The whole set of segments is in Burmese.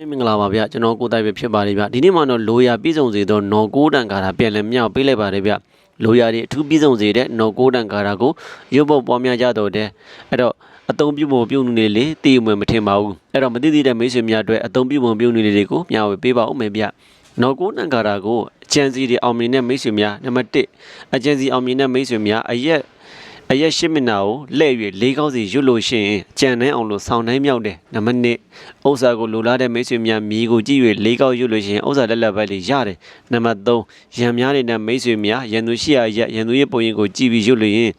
မင်္ဂလာပါဗျကျွန်တော်ကိုတိုက်ပဲဖြစ်ပါတယ်ဗျဒီနေ့မှတော့လိုရာပြည်စုံစေသောနော်ကိုးတန်ကာတာပြန်လည်မြောက်ပေးလိုက်ပါတယ်ဗျလိုရာတွေအထူးပြည်စုံစေတဲ့နော်ကိုးတန်ကာတာကိုရုပ်ပုတ်ပွားများကြတော့တဲ့အဲ့တော့အတုံးပြုပုံပြုံနေလေတည်မွေမထင်ပါဘူးအဲ့တော့မသိသေးတဲ့မိတ်ဆွေများအတွက်အတုံးပြုပုံပြုံနေလေတွေကိုမျှဝေပေးပါဦးမယ်ဗျနော်ကိုးတန်ကာတာကိုအကျန်စီတွေအောင်မြင်တဲ့မိတ်ဆွေများနံပါတ်1အကျန်စီအောင်မြင်တဲ့မိတ်ဆွေများအရက် အရက်ရှစ်မျက်နှာကိုလှည့်၍လေးကောင်းစီရွတ်လို့ရှိရင်ကြံနှန်းအောင်လို့ဆောင်းနှန်းမြောက်တယ်နံပါတ်2ဥစ္စာကိုလိုလားတဲ့မိတ်ဆွေများမြေကိုကြည့်၍လေးကောင်းရွတ်လို့ရှိရင်ဥစ္စာလက်လက်ပဲလေးရတယ်နံပါတ်3ရံများနေတဲ့မိတ်ဆွေများရန်သူရှိရရက်ရန်သူရဲ့ပုံရင်ကိုကြည့်ပြီးရွတ်လို့ရင်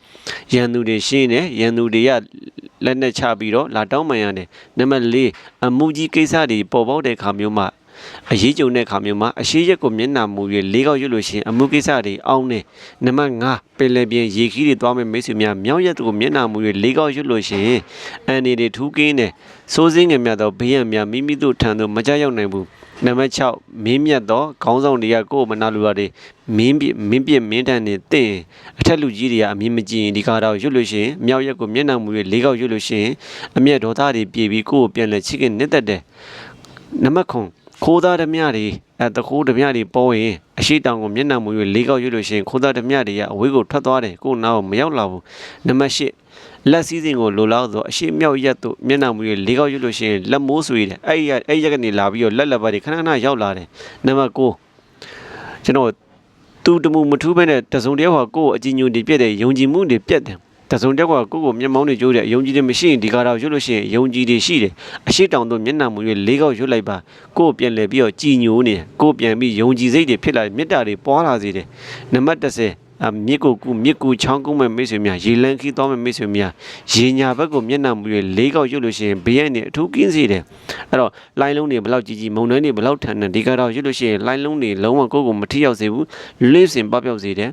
ရန်သူတွေရှင်းတယ်ရန်သူတွေကလက်နဲ့ချပြီးတော့လာတောင်းပန်ရတယ်နံပါတ်4အမှုကြီးကိစ္စတွေပေါ်ပေါက်တဲ့ခါမျိုးမှာ အရေးကြုံတဲ့ခါမျိုးမှာအရှိရက်ကိုမျက်နှာမူ၍လေးကောက်ရွတ်လို့ရှိရင်အမှုကိစ္စတွေအောင်းနေနံပါတ်5ပင်လယ်ပြင်ရေခီးတွေသွားမဲ့မိတ်ဆွေများမြောက်ရက်ကိုမျက်နှာမူ၍လေးကောက်ရွတ်လို့ရှိရင်အန်ဒီတွေထူးကင်းတယ်စိုးစင်းငယ်များသောဘေးရန်များမိမိတို့ထံသို့မကြရောက်နိုင်ဘူးနံပါတ်6မင်းမြတ်သောခေါင်းဆောင်တွေကကိုယ်မနာလူပါတွေမင်းပြမင်းပြမင်းတန်နေတင့်အထက်လူကြီးတွေကအမြင်မကြည့်ရင်ဒီကားတော့ရွတ်လို့ရှိရင်မြောက်ရက်ကိုမျက်နှာမူ၍လေးကောက်ရွတ်လို့ရှိရင်အမျက်ဒေါသတွေပြေပြီးကိုယ်ကိုပြန်လဲချစ်ခင်နှစ်သက်တယ်နံပါတ်9 ခိုးသားဓမြတွေအဲတခိုးဓမြတွေပေါ်ရင်အရှိတောင်ကိုမျက်နှာမူ၍လေးကောက်ရွတ်လို့ရှိရင်ခိုးသားဓမြတွေကအဝေးကိုထွက်သွားတယ်ကိုယ်နောက်မရောက်လာဘူးနံပါတ်10လက်စည်းစိမ်ကိုလိုလောက်ဆိုအရှိမြောက်ရက်တို့မျက်နှာမူ၍လေးကောက်ရွတ်လို့ရှိရင်လက်မိုးဆွေတယ်အဲ့ရအဲ့ရက်ကနေလာပြီးတော့လက်လက်ပါတွေခဏခဏရောက်လာတယ်နံပါတ်9ကျွန်တော်သူတမှုမထူးဘဲနဲ့တစုံတယောက်ဟာကိုယ့်ကိုအကြည်ညိုတွေပြက်တယ်ယုံကြည်မှုတွေပြက်တယ် တစုံတယောက်ကကိုယ့်ကိုမျက်မှောင်းတွေကျိုးတယ်ယုံကြည်တယ်မရှိရင်ဒီကားတော့ရွတ်လို့ရှိရင်ယုံကြည်တယ်ရှိတယ်အရှိတောင်တို့မျက်နှာမူ၍လေးကောက်ရွတ်လိုက်ပါကိုယ့်ကိုပြန်လဲပြီးတော့ကြည်ညိုနေတယ်ကိုယ့်ပြန်ပြီးယုံကြည်စိတ်တွေဖြစ်လာမေတ္တာတွေပွားလာစေတယ်နံပါတ်30အ မြစ်ကိုကူမြစ်ကူချောင်းကုန်းမဲ့မိတ်ဆွေများရေလန်းခီးသွားမဲ့မိတ်ဆွေများရေညာဘက်ကိုမျက်နှာမူ၍လေးကောက်ရွတ်လို့ရှိရင်ဘေးရန်နေအထူးကင်းစေတယ်အဲ့တော့လိုင်းလုံးတွေဘလောက်ကြီးကြီးမုံနှွမ်းတွေဘလောက်ထန်တယ်ဒီကတော့ရွတ်လို့ရှိရင်လိုင်းလုံးတွေလုံးဝကိုယ့်ကိုမထိရောက်စေဘူးလေးစင်ပပျောက်စေတယ်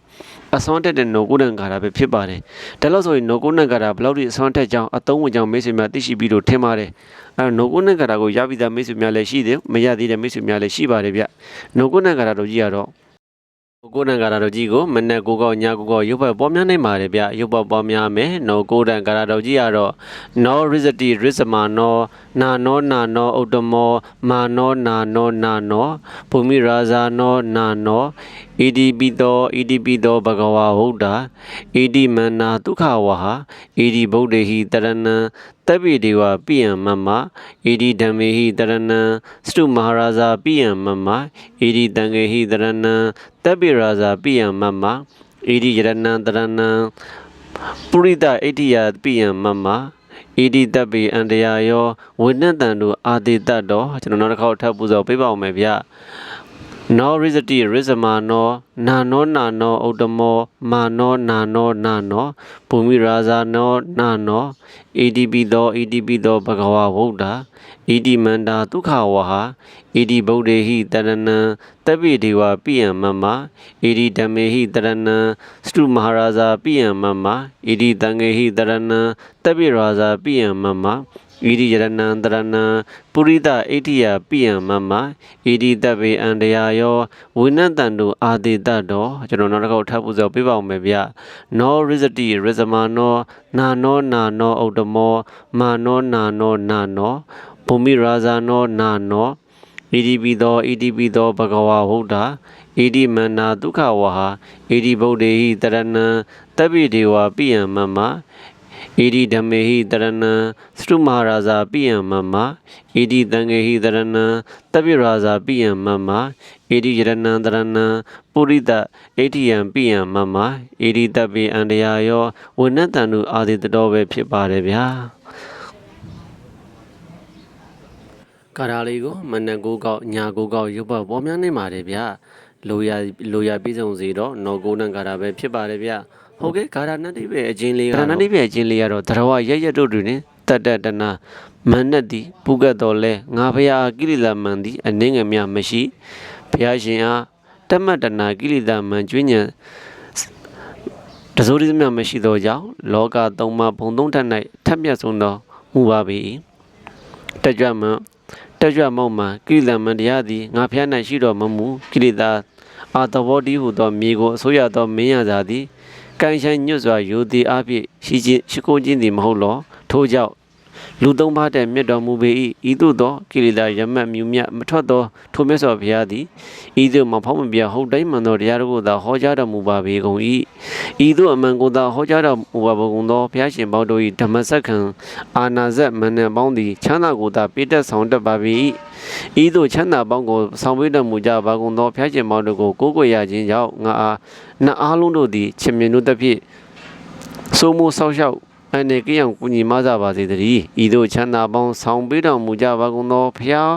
အစွမ်းတက်တဲ့နိုကိုနန်ကာတာပဲဖြစ်ပါတယ်ဒါလို့ဆိုရင်နိုကိုနန်ကာတာဘလောက်ထိအစွမ်းတက်ကြောင်းအသုံးဝင်ကြောင်းမိတ်ဆွေများသိရှိပြီးတော့ထင်ပါတယ်အဲ့တော့နိုကိုနန်ကာတာကိုရပြီးသားမိတ်ဆွေများလည်းရှိတယ်မရသေးတဲ့မိတ်ဆွေများလည်းရှိပါတယ်ဗျနိုကိုနန်ကာတာတို့ကြီးကတော့ ကိုနံကာရာတော်ကြီးကိုမနက်ကိုကောညကိုကောရုပ်ဘက်ပေါ်များနိုင်ပါတယ်ဗျရုပ်ဘက်ပေါ်များမယ်နော်ကိုတန်ကာရာတော်ကြီးကတော့နော်ရစ်တီရစ်စမာနော်နာနောနာနောဥတ္တမောမာနောနာနောနာနောဘုမိရာဇာနောနာနော ဣတိပိတောဣတိပိတောဘဂဝါဟုတ်တာဣတိမန္နာဒုက္ခဝဟာဣတိဗုဒ္ဓဟိတရဏံတပိဒေဝပိယံမမဣတိဓမ္မေဟိတရဏံစတုမဟာရာဇာပိယံမမဣတိတံငေဟိတရဏံတပိရာဇာပိယံမမဣတိယရဏံတရဏံပုရိသဣတိယပိယံမမဣတိတပိအန္တရာယောဝိနတံတို့အာတိတတ်တော်ကျွန်တော်နောက်တစ်ခေါက်ထပ်ပူဇော်ပေးပါဦးမယ်ဗျ နောရိဇတိရိဇမာနောနာနောနာနောဥတ္တမောမာနောနာနောနာနောဘူမိရာဇာနောနာနောဣတိပိသောဣတိပိသောဘဂဝါဝုဒ္ဓဣတိမန္တာဒုက္ခဝဟာဣတိဗုဒ္ဓေဟိတရဏံတပိဒေဝပိယံမမဣတိဓမ္မေဟိတရဏံစတုမဟာရာဇာပိယံမမဣတိတံငေဟိတရဏံတပိရာဇာပိယံမမ ဣတိယရဏံတရဏံပုရိသဣတိယပိယံမမဣတိတဗေအန္တရာယောဝိနတံတုအာတိတတော်ကျွန်တော်နောက်တစ်ခေါက်ထပ်ပူဇော်ပေးပါအောင်မယ်ဗျနောရိဇတိရိဇမာနောနာနောနာနောဥတ္တမောမာနောနာနောနာနောဘူမိရာဇာနောနာနောဣတိပိသောဣတိပိသောဘဂဝါဟုတ်တာဣတိမန္နာဒုက္ခဝဟာဣတိဗုဒ္ဓေဟိတရဏံတပိဒေဝပိယံမမ ဣတိဓမ္မေဟိတရဏံသတုမဟာရာဇာပိယံမမဣတိတံငေဟိတရဏံတပိရာဇာပိယံမမဣတိယရဏံတရဏံပုရိသဣတိယံပိယံမမဣတိတပိအန္တရာယောဝိနတံနုအာတိတတော်ပဲဖြစ်ပါတယ်ဗျာကာရာလေးကိုမနက်ကိုကောက်ညာကိုကောက်ရုပ်ပတ်ပေါ်များနေပါတယ်ဗျာလိုရလိုရပြည်စုံစီတော့နော်ကိုနံကာရာပဲဖြစ်ပါတယ်ဗျာ ဟုတ်ကဲ့ဂါရနတိပဲအချင်းလေးဂါရနတိပဲအချင်းလေးကတော့သရဝရက်ရက်တို့တွင်တတ္တတနာမန္နတိပုဂတ်တော်လဲငါဖရာကိရိလာမန်သည်အနှင်းငယ်များမရှိဘုရားရှင်အားတမတ်တနာကိရိတာမန်ကျွဉ္ဉံတစိုးရမြမရှိသောကြောင့်လောကသုံးပါးဘုံသုံးထက်၌ထက်မြက်ဆုံးသောမူပါပေ၏တကြွမံတကြွမောက်မှကိရိတာမန်တရားသည်ငါဖျား၌ရှိတော်မမူကိရိတာအာတဘောတိဟုသောမြေကိုအစိုးရသောမင်းရသာသည် ကံဆိုင်ညွတ်စွာယူသည်အဖြစ်ရှိခြင်းရှိကိုခြင်းသည်မဟုတ်လောထို့ကြောင့် လူသုံးပါးတဲ့မြတ်တော်မူပေ၏ဤသို့သောကိလေသာယမတ်မြူမြတ်မထွက်သောထိုမြတ်စွာဘုရားသည်ဤသို့မဖောက်မပြဟုတ်တိုင်းမှန်သောတရားတော်ကိုသာဟောကြားတော်မူပါပေကုန်၏ဤသို့အမှန်ကိုသာဟောကြားတော်မူပါပေကုန်သောဘုရားရှင်ပေါင်းတို့၏ဓမ္မစက္ခံအာနာဇက်မဏ္ဍပေါင်းသည်ချမ်းသာကိုသာပေးတတ်ဆောင်တတ်ပါပေ၏ဤသို့ချမ်းသာပေါင်းကိုဆောင်ပေးတော်မူကြပါကုန်သောဘုရားရှင်ပေါင်းတို့ကိုကိုးကွယ်ရခြင်းကြောင့်ငါအားနှအားလုံးတို့သည်ချစ်မြတ်တို့သဖြင့်စိုးမိုးဆောက်ရှောက် အနေကင်းအောင်ကူညီမကြပါစေတည်းဤသို့ချမ်းသာပေါင်းဆောင်ပေးတော်မူကြပါကုန်သောဖျား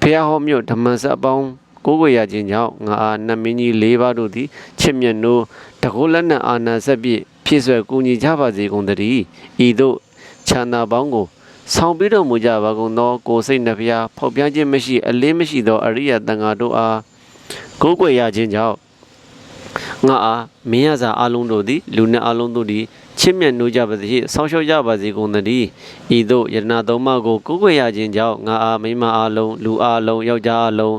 ဖျားဟောမြို့ဓမ္မစက်ပေါင်းကိုးကွယ်ရခြင်းကြောင့်ငါအားနတ်မင်းကြီး၄ပါးတို့သည်ချစ်မြတ်နိုးတကောလက်နက်အာနာဆက်ပြည့်ဖြစ်ဆွဲကူညီကြပါစေကုန်တည်းဤသို့ချမ်းသာပေါင်းကိုဆောင်ပေးတော်မူကြပါကုန်သောကိုယ်စိတ်နှဖျားဖောက်ပြန်ခြင်းမရှိအလင်းမရှိသောအရိယတန်ဃာတို့အားကိုးကွယ်ရခြင်းကြောင့်ငါအားမင်းရစာအလုံးတို့သည်လူနှင့်အလုံးတို့သည် ချစ်မြတ်နိုးကြပါစေဆောင်းလျှောက်ကြပါစေကုန်သတည်းဤသို့ယတနာသုံးပါးကိုကိုးကွယ်ရခြင်းကြောင့်ငါအားမိန်းမအလုံးလူအလုံးယောက်ျားအလုံး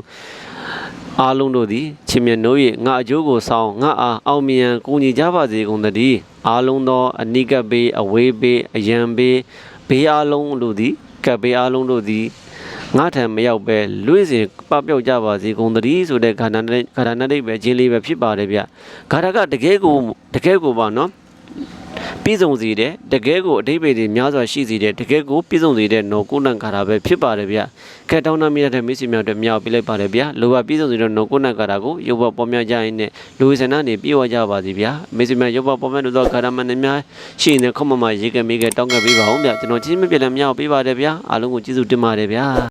အလုံးတို့သည်ချစ်မြတ်နိုး၍ငါအကျိုးကိုဆောင်ငါအားအောင်မြင်ကူညီကြပါစေကုန်သတည်းအလုံးသောအနိကဘေးအဝေးဘေးအယံဘေးဘေးအလုံးတို့သည်ကပ်ဘေးအလုံးတို့သည်ငါထံမရောက်ပဲလွေးစဉ်ပပျောက်ကြပါစေကုန်သတည်းဆိုတဲ့ခန္ဓာနဲ့ခန္ဓာနဲ့အိပ်ပဲဂျင်းလေးပဲဖြစ်ပါတယ်ဗျခါရကတကယ်ကိုတကယ်ကိုပါနော် ပြည်စုံစီတဲ့တကယ်ကိုအတိပ္ပယ်တွေများစွာရှိစီတဲ့တကယ်ကိုပြည်စုံစီတဲ့နော်ကိုနန်ခါတာပဲဖြစ်ပါတယ်ဗျခက်တောင်းနာမိတဲ့မိတ်ဆွေများတို့မြောက်ပြလိုက်ပါတယ်ဗျလိုပါပြည်စုံစီတဲ့နော်ကိုနန်ခါတာကိုရုပ်ဘပေါ်များကြရင်နဲ့လူဝေဆန္ဒနေပြေဝကြပါစီဗျာမိတ်ဆွေများရုပ်ဘပေါ်များတို့သောခါရမန်နဲ့များရှိနေခမမရေကမေကတောင်းကပေးပါအောင်ဗျကျွန်တော်ချင်းမပြတ်လည်းမြောက်ပေးပါတယ်ဗျာအားလုံးကိုကျေးဇူးတင်ပါတယ်ဗျာ